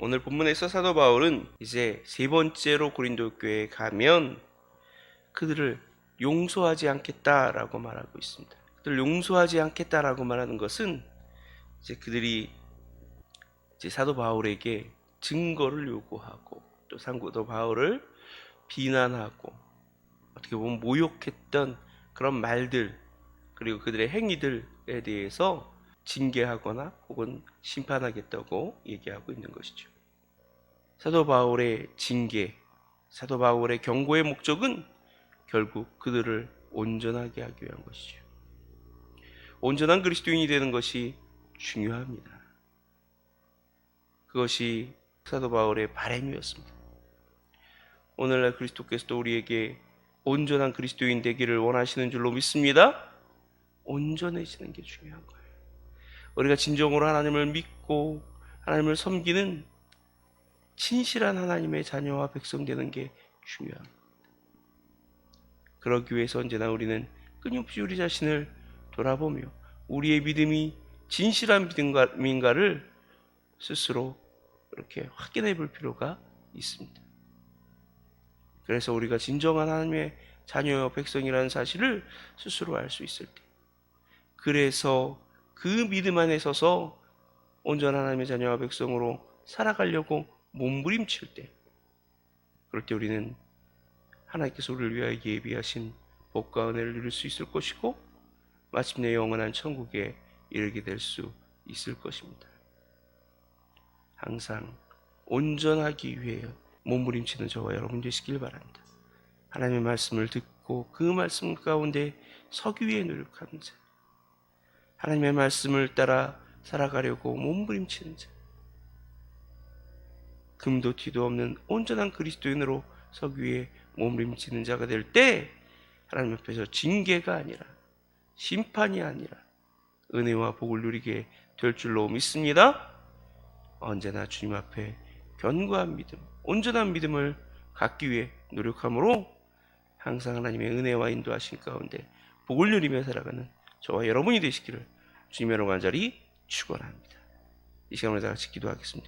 오늘 본문에서 사도 바울은 이제 세 번째로 고린도 교회에 가면 그들을 용서하지 않겠다라고 말하고 있습니다. 그들을 용서하지 않겠다라고 말하는 것은 이제 그들이 이제 사도 바울에게 증거를 요구하고 또 상고도 바울을 비난하고 어떻게 보면 모욕했던 그런 말들 그리고 그들의 행위들에 대해서 징계하거나 혹은 심판하겠다고 얘기하고 있는 것이죠. 사도 바울의 징계, 사도 바울의 경고의 목적은 결국 그들을 온전하게 하기 위한 것이죠. 온전한 그리스도인이 되는 것이 중요합니다. 그것이 사도 바울의 바램이었습니다. 오늘날 그리스도께서도 우리에게 온전한 그리스도인 되기를 원하시는 줄로 믿습니다. 온전해지는 게 중요한 거예요. 우리가 진정으로 하나님을 믿고 하나님을 섬기는 진실한 하나님의 자녀와 백성 되는 게 중요합니다. 그러기 위해서 언제나 우리는 끊임없이 우리 자신을 돌아보며 우리의 믿음이 진실한 믿음인가를 스스로 이렇게 확인해 볼 필요가 있습니다. 그래서 우리가 진정한 하나님의 자녀와 백성이라는 사실을 스스로 알 수 있을 때, 그래서 그 믿음 안에 서서 온전한 하나님의 자녀와 백성으로 살아가려고 몸부림칠 때, 그럴 때 우리는 하나님께서 우리를 위하여 예비하신 복과 은혜를 누릴 수 있을 것이고, 마침내 영원한 천국에 이르게 될 수 있을 것입니다. 항상 온전하기 위해 몸부림치는 저와 여러분 되시길 바랍니다. 하나님의 말씀을 듣고 그 말씀 가운데 서기 위해 노력하는 자. 하나님의 말씀을 따라 살아가려고 몸부림치는 자. 금도 티도 없는 온전한 그리스도인으로 서기 위해 몸부림치는 자가 될 때 하나님 앞에서 징계가 아니라 심판이 아니라 은혜와 복을 누리게 될 줄로 믿습니다. 언제나 주님 앞에 견고한 믿음, 온전한 믿음을 갖기 위해 노력함으로 항상 하나님의 은혜와 인도하신 가운데 복을 누리며 살아가는 저와 여러분이 되시기를 주님의 여러분 간절히 축원합니다. 이 시간을 다 같이 기도하겠습니다.